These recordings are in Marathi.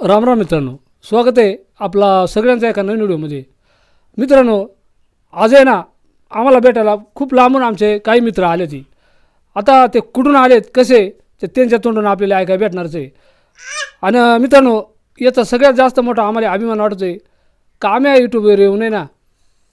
राम राम मित्रांनो. स्वागत आहे आपला सगळ्यांचा एका नवीन व्हिडिओमध्ये. मित्रांनो आज आहे ना आम्हाला भेटायला खूप लांबून आमचे काही मित्र आले ती आता ते कुठून आलेत कसे ते त्यांच्या तोंडून आपल्याला ऐकायला भेटणारच आहे. आणि मित्रांनो याचा सगळ्यात जास्त मोठा आम्हाला अभिमान वाटतो आहे का आम्ही यूट्यूबवर येऊन नये ना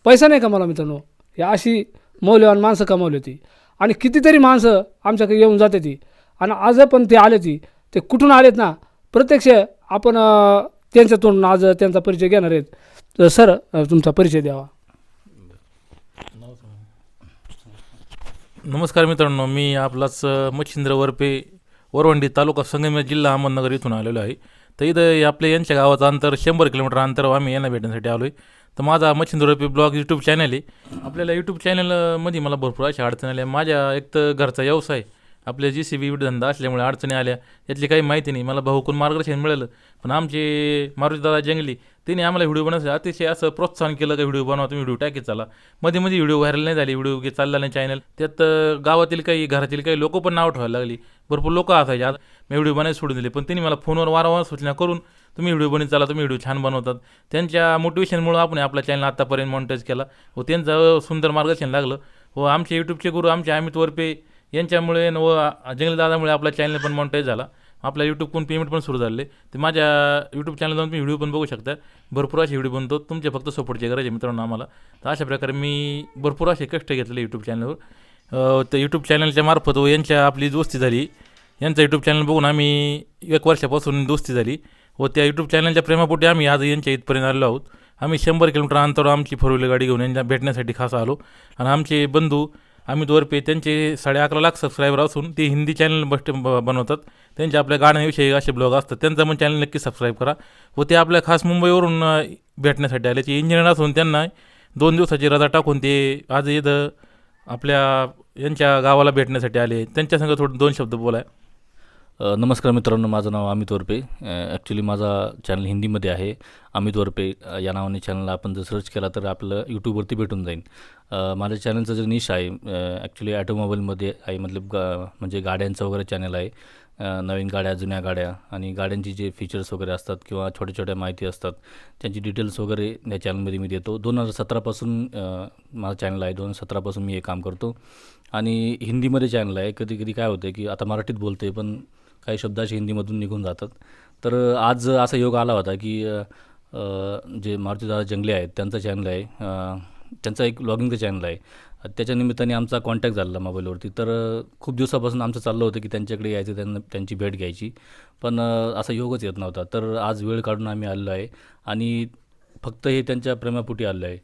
पैसा नाही कमावला मित्रांनो. या अशी मौल्यवान माणसं कमावली होती. आणि कितीतरी माणसं आमच्याकडे येऊन जाते ती. आणि आज पण ते आले ती. ते कुठून आलेत ना प्रत्यक्ष आपण त्यांच्यातून त्यांच्या तोंडून आज त्यांचा परिचय घेणार आहेत. तर सर तुमचा परिचय द्यावा. नमस्कार मित्रांनो मी आपलाच मच्छिंद्र वरपे वरवंडी तालुका संगमेर जिल्हा अहमदनगर इथून आलेलो आहे. तर इथं आपल्या यांच्या गावाचं अंतर शंभर किलोमीटर अंतर आम्ही यांना भेटण्यासाठी आलो आहे तर माझा Machchhindra Warpe blog YouTube channel आहे. आपल्याला यूट्यूब चॅनलमध्ये मला भरपूर अशा अडचणी आल्या. माझ्या एक तर घरचा व्यवसाय आपल्या जी सी बी धंदा असल्यामुळे अडचणी आल्या यातली काही माहिती नाही. मला भाऊकून मार्गदर्शन मिळालं पण आमचे मारुतीदादा जंगली त्यांनी आम्हाला व्हिडिओ बनवण्यासाठी अतिशय असं प्रोत्साहन केलं का व्हिडिओ बनवा तुम्ही व्हिडिओ टाकीत चाला. मध्ये मध्ये व्हिडिओ व्हायरल नाही झाली व्हिडिओ की चालला नाही चॅनल त्यात गावातील काही घरातील काही लोक पण नाव ठेवायला लागली. भरपूर लोक असायचे आज मी व्हिडिओ बनायला सोडून दिले पण त्यांनी मला फोनवर वारंवार सूचना करून तुम्ही व्हिडिओ बनवत चाला तुम्ही व्हिडिओ छान बनवतात. त्यांच्या मोटिवेशनमुळं आपण आपला चॅनल आत्तापर्यंत मॉनिटाईज केला. व त्यांचं सुंदर मार्गदर्शन लागलं. व आमचे यूट्यूबचे गुरु आमचे अमित वरपे यांच्यामुळे न व जंगली दादामुळे आपला चॅनल पण मॉनिटाईज झाला. आपल्या यूट्यूबकडून पेमेंट पण सुरू झाले ते माझ्या यूट्यूब चॅनल जाऊन तुम्ही व्हिडिओ पण बघू शकता. भरपूर असे व्हिडिओ बनतो. तुमचे फक्त सपोर्टची गरज आहे मित्रांनो आम्हाला. तर अशा प्रकारे मी भरपूर असे कष्ट घेतले यूट्यूब चॅनलवर तर यूट्यूब चॅनलच्या मार्फत व यांच्या आपली दोस्ती झाली. यांचं यूट्यूब चॅनल बघून आम्ही एक वर्षापासून दोस्ती झाली. व त्या यूट्यूब चॅनलच्या प्रेमापोटी आम्ही आज यांच्या इथपर्यंत आलो आहोत. आम्ही शंभर किलोमीटर अंतरावर आमची फोर व्हीलर गाडी घेऊन यांच्या भेटण्यासाठी खास आलो. आणि आमचे बंधू अमित पे त्यांचे साडे अकरा लाख सबस्क्रायबर असून ते हिंदी चॅनल बस्ट ब- बनवतात. त्यांचे आपल्या गाण्याविषयी असे ब्लॉग असतात. त्यांचा पण चॅनल नक्की सबस्क्राईब करा. व ते आपल्या खास मुंबईवरून भेटण्यासाठी आले. ते इंजिनियर असून त्यांना दोन दिवसाची रजा टाकून ते आज इथं आपल्या यांच्या गावाला भेटण्यासाठी आले. त्यांच्यासंग थोडं दोन शब्द बोलाय. नमस्कार मित्रांनो माझं नाव अमित वरपे. ॲक्च्युली माझा चॅनल हिंदीमध्ये आहे अमित वरपे. या नावाने चॅनल आपण जर सर्च केला तर आपलं यूट्यूबवरती भेटून जाईल. माझ्या चॅनलचं जे निश आहे ॲक्च्युली ॲटोमोबाईलमध्ये आहे मतलब गा म्हणजे गाड्यांचं वगैरे चॅनल आहे. नवीन गाड्या जुन्या गाड्या आणि गाड्यांची जे फीचर्स वगैरे असतात किंवा छोट्या छोट्या माहिती असतात त्यांची डिटेल्स वगैरे या चॅनलमध्ये मी देतो. दोन हजार सतरापासून माझा माझं चॅनल आहे. दोन हजार सतरापासून मी हे काम करतो. आणि हिंदीमध्ये चॅनल आहे. कधी कधी काय होतं की आता मराठीत बोलते पण काही शब्द असे हिंदीमधून निघून जातात. तर आज असा योग आला होता की जे मारुतीदादा जंगले आहेत त्यांचा चॅनल आहे. त्यांचा एक ब्लॉगिंगचं चॅनल आहे. त्याच्या निमित्ताने आमचा कॉन्टॅक्ट झाला मोबाईलवरती तर खूप दिवसापासून आमचं चाललं होतं की त्यांच्याकडे यायचं त्यांना त्यांची भेट घ्यायची. पण असा योगच येत नव्हता. तर आज वेळ काढून आम्ही आलेलो आहे. आणि फक्त हे त्यांच्या प्रेमापोटी आलेलं आहे.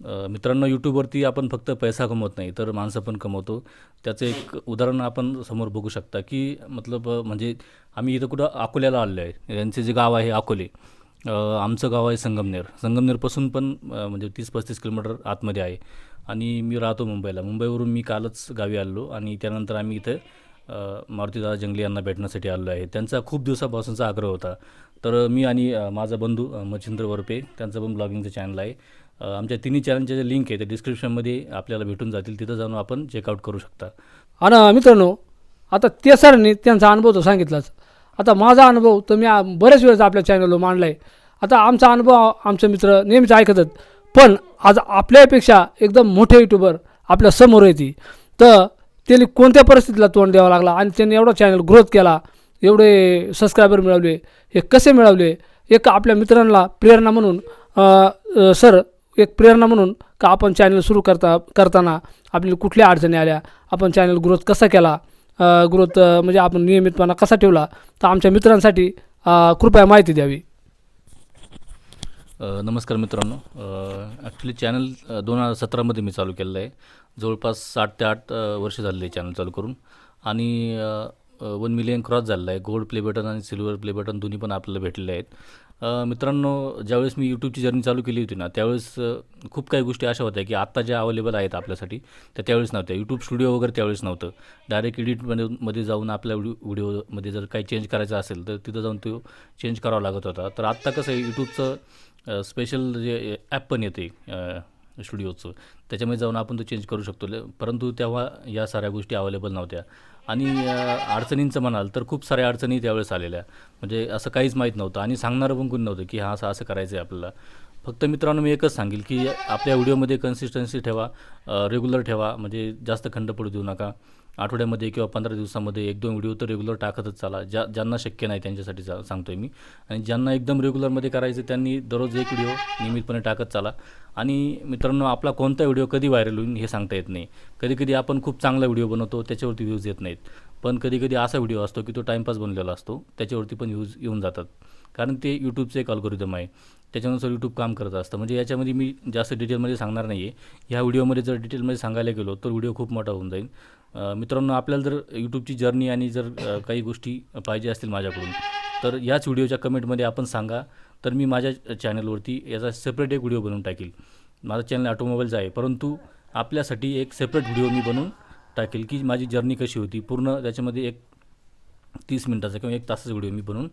मित्रांनो यूट्यूबवरती आपण फक्त पैसा कमवत नाही तर माणसं पण कमवतो. त्याचं एक उदाहरण आपण समोर बघू शकता की मतलब म्हणजे आम्ही इथं कुठं अकोल्याला आलेलो आहे. यांचे जे गाव आहे अकोले आमचं गाव आहे संगमनेर. संगमनेरपासून पण म्हणजे तीस पस्तीस किलोमीटर आतमध्ये आहे. आणि मी राहतो मुंबईला. मुंबईवरून मी कालच गावी आलो आणि त्यानंतर आम्ही इथं मारुतीदादा जंगली यांना भेटण्यासाठी आलो आहे. त्यांचा खूप दिवसापासूनचा आग्रह होता. तर मी आणि माझा बंधू मच्छिंद्र वरपे त्यांचं पण ब्लॉगिंगचं चॅनल आहे. आमच्या तिन्ही चॅनलचे जे लिंक आहे ते डिस्क्रिप्शनमध्ये आपल्याला भेटून जातील. तिथं जाऊन आपण चेकआउट करू शकता. आणि मित्रांनो आता ते सरांनी त्यांचा अनुभव तर सांगितलाच. आता माझा अनुभव तर मी बरेच वेळेस आपल्या चॅनलवर मांडला आहे आता आमचा अनुभव आमचे मित्र नेहमीच ऐकतात. पण आज आपल्यापेक्षा एकदम मोठे युट्यूबर आपल्यासमोर येते तर त्यांनी कोणत्या परिस्थितीला तोंड द्यावं लागला आणि त्यांनी एवढा चॅनल ग्रोथ केला एवढे सबस्क्रायबर मिळवले हे कसे मिळवले एक आपल्या मित्रांना प्रेरणा म्हणून सर एक प्रेरणा म्हणून का आपण चॅनल सुरू करता करताना आपल्याला कुठल्या अडचणी आल्या आपण चॅनल ग्रोथ कसा केला ग्रोथ म्हणजे आपण नियमितपणा कसा ठेवला तर आमच्या मित्रांसाठी कृपया माहिती द्यावी. नमस्कार मित्रांनो. ॲक्च्युली चॅनल दोन हजार सतरामध्ये मी चालू केलेलं आहे. जवळपास साठ ते आठ वर्ष झालेले आहे चॅनल चालू करून. आणि वन मिलियन क्रॉस झालेलं आहे. गोल्ड प्ले बटन आणि सिल्वर प्ले बटन दोन्ही पण आपल्याला भेटलेले आहेत. मित्रांनो ज्यावेळेस मी यूट्यूबची जर्नी चालू केली होती ना त्यावेळेस खूप काही गोष्टी अशा होत्या की आत्ता ज्या अवेलेबल आहेत आपल्यासाठी त्या त्यावेळेस नव्हत्या. यूट्यूब स्टुडिओ वगैरे त्यावेळेस नव्हतं. डायरेक्ट एडिटमध्ये मध्ये जाऊन आपल्या व्हिडिओ व्हिडिओमध्ये जर काही चेंज करायचं असेल तर तिथं जाऊन तो चेंज करावा लागत होता. तर आत्ता कसं आहे यूट्यूबचं स्पेशल जे ॲप पण येते स्टुडिओचं त्याच्यामध्ये जाऊन आपण तो चेंज करू शकतो. परंतु तेव्हा या साऱ्या गोष्टी अवेलेबल नव्हत्या. आणि अडचणींचं म्हणाल तर खूप साऱ्या अडचणी त्यावेळेस आलेल्या. म्हणजे असं काहीच माहीत नव्हतं आणि सांगणारं पण कोणी नव्हतं की हा असं असं करायचं आहे आपल्याला. फक्त मित्रांनो मी एकच सांगेल की आपल्या व्हिडिओमध्ये कन्सिस्टन्सी ठेवा रेग्युलर ठेवा म्हणजे जास्त खंड पडू देऊ नका. आठवड्यामध्ये किंवा पंधरा दिवसामध्ये एक दोन व्हिडिओ तर रेग्युलर टाकतच चाला. ज्या ज्यांना शक्य नाही त्यांच्यासाठी चा सांगतो आहे मी. आणि ज्यांना एकदम रेग्युलरमध्ये करायचं त्यांनी दररोज एक व्हिडिओ नियमितपणे टाकत चाला. आणि मित्रांनो आपला कोणता व्हिडिओ कधी व्हायरल होईल हे सांगता येत नाही. कधी कधी आपण खूप चांगला व्हिडिओ बनवतो त्याच्यावरती व्ह्यूज येत नाहीत. पण कधी कधी असा व्हिडिओ असतो की तो टाईमपास बनलेला असतो त्याच्यावरती पण व्ह्यूज येऊन जातात. कारण ते यूट्यूबचं एक अल्गोरिदम आहे. त्याच्यानुसार यूट्यूब काम करत असतं. म्हणजे याच्यामध्ये मी जास्त डिटेलमध्ये सांगणार नाही आहे ह्या व्हिडिओमध्ये जर डिटेलमध्ये सांगायला गेलो तर व्हिडिओ खूप मोठा होऊन जाईल. मित्रांनो आपल्याला जर यूट्यूबची जर्नी आणि जर काही गोष्टी पाहिजे असतील माझ्याकडून तर याच व्हिडिओच्या कमेंटमध्ये आपण सांगा. तर मी माझ्या चॅनलवरती याचा सेपरेट एक व्हिडिओ बनवून टाकेल. माझं चॅनल ऑटोमोबाईलचा आहे परंतु आपल्यासाठी एक सेपरेट व्हिडिओ मी बनवून टाकेल की माझी जर्नी कशी होती. पूर्ण त्याच्यामध्ये एक तीस मिनटाचा किंवा एक तासाचा व्हिडिओ मी बनवून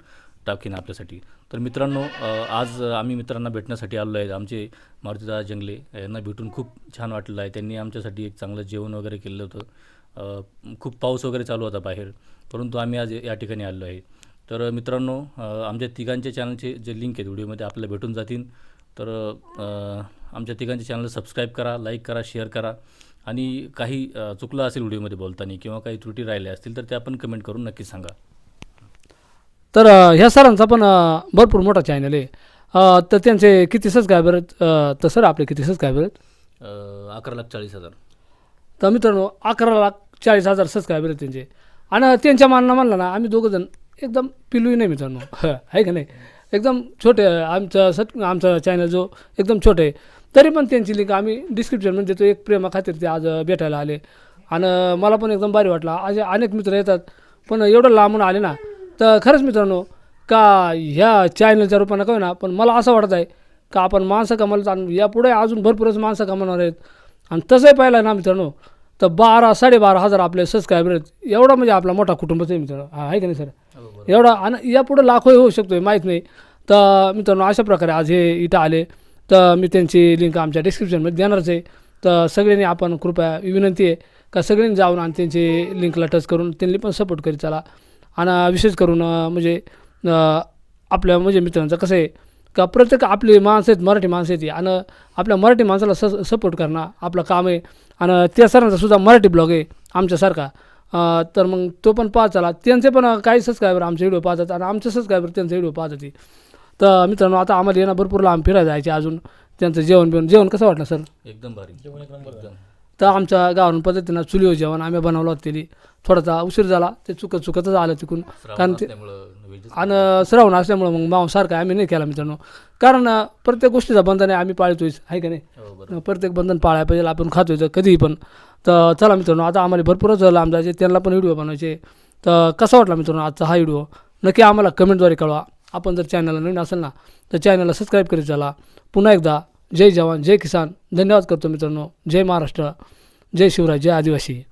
टाकेन आपल्यासाठी. तर मित्रांनो आज आम्ही मित्रांना भेटण्यासाठी आलो आहे. आमचे मारुतीदादा जंगले यांना भेटून खूप छान वाटलं आहे. त्यांनी आमच्यासाठी एक चांगलं जेवण वगैरे केलं होतं. खूप पाऊस वगैरे चालू होता बाहेर परंतु आम्ही आज या ठिकाणी आलो आहे. तर मित्रांनो आमच्या तिघांच्या चॅनलचे जे लिंक आहेत व्हिडिओमध्ये आपल्याला भेटून जातील. तर आमच्या तिघांच्या चॅनलला सबस्क्राईब करा लाईक करा शेअर करा. आणि काही चुकलं असेल व्हिडिओमध्ये बोलताना किंवा काही त्रुटी राहिल्या असतील तर त्या पण कमेंट करून नक्की सांगा. तर ह्या सरांचा पण भरपूर मोठा चॅनल आहे. तर त्यांचे किती सबस्क्रायबर तर सर आपले किती सबस्क्रायबर आहेत? अकरा लाख चाळीस हजार. तर मित्रांनो अकरा लाख चाळीस हजार सबस्क्रायबर आहेत त्यांचे. आणि त्यांच्या मानना म्हणलं ना आम्ही दोघंजण एकदम पिलूही नाही मित्रांनो. आहे का नाही? एकदम छोटे आमचा सत आमचा चॅनल जो एकदम छोटे. आहे तरी पण त्यांची लिंक आम्ही डिस्क्रिप्शनमध्ये देतो. एक प्रेमा खातीर ते आज भेटायला आले. आणि मला पण एकदम भारी वाटला. असे अनेक मित्र येतात. पण एवढं लांबून आले ना तर खरंच मित्रांनो का ह्या चॅनलच्या रूपानं काय ना पण मला असं वाटत आहे का आपण माणसं कमावलं आणि यापुढे अजून भरपूरच माणसं कमावणार आहेत. आणि तसंही पाहिलं ना मित्रांनो तर बारा साडेबारा हजार आपले सबस्क्रायबर आहेत. एवढा म्हणजे आपला मोठा कुटुंबच आहे मित्रांनो. हा आहे का नाही सर? एवढा आणि यापुढे लाखोही होऊ शकतो माहीत नाही. तर मित्रांनो अशा प्रकारे आज हे इथं आले. तर मी त्यांची लिंक आमच्या डिस्क्रिप्शनमध्ये देणारच आहे. तर सगळ्यांनी आपण कृपया विनंती आहे का सगळ्यांनी जाऊन आणि त्यांची लिंकला टच करून त्यांनी पण सपोर्ट करीत चला. आणि विशेष करून म्हणजे आपल्या म्हणजे मित्रांचं कसं आहे का प्रत्येक आपली माणसं आहेत मराठी माणसं आहेत आणि आपल्या मराठी माणसाला स सपोर्ट करणं आपलं काम आहे. आणि त्या सरांचा सुद्धा मराठी ब्लॉग आहे आमच्यासारखा. तर मग तो पण पाहत चला. त्यांचे पण काही सबस्क्रायबर आमचे व्हिडिओ पाहतात आणि आमचे सबस्क्रायबर त्यांचे व्हिडिओ पाहत होती तर मित्रांनो आता आम्हाला येणं भरपूर लांब फिरायला जायचे अजून. त्यांचं जेवण बिवण जेवण कसं वाटलं सर? एकदम भारी. एकदम. तर आमच्या गावावरून पद्धतीनं चुलीवर जेवण आम्ही बनवलं होतं त्याली थोडासा उशीर झाला ते चुकत चुकतच आलं तिकून. कारण ते आणि श्रावण असल्यामुळं मग मांसारखं आम्ही नाही केला मित्रांनो. कारण प्रत्येक गोष्टीचा बंधन आहे आम्ही पाळतोय आहे का नाही? हो प्रत्येक बंधन पाळायला पाहिजे आपण खातोय तर कधीही पण. तर चला मित्रांनो आता आम्हाला भरपूरच लांब जायचे त्यांना पण व्हिडिओ बनवायचे तर कसा वाटला मित्रांनो आजचा हा व्हिडिओ? नक्की आम्हाला कमेंटद्वारे कळवा. आपण जर चॅनलला नवीन असेल ना तर चॅनलला सबस्क्राईब करीत चला. पुन्हा एकदा जय जवान जय किसान. धन्यवाद करतो मित्रांनो. जय महाराष्ट्र. जय शिवराय जय आदिवासी.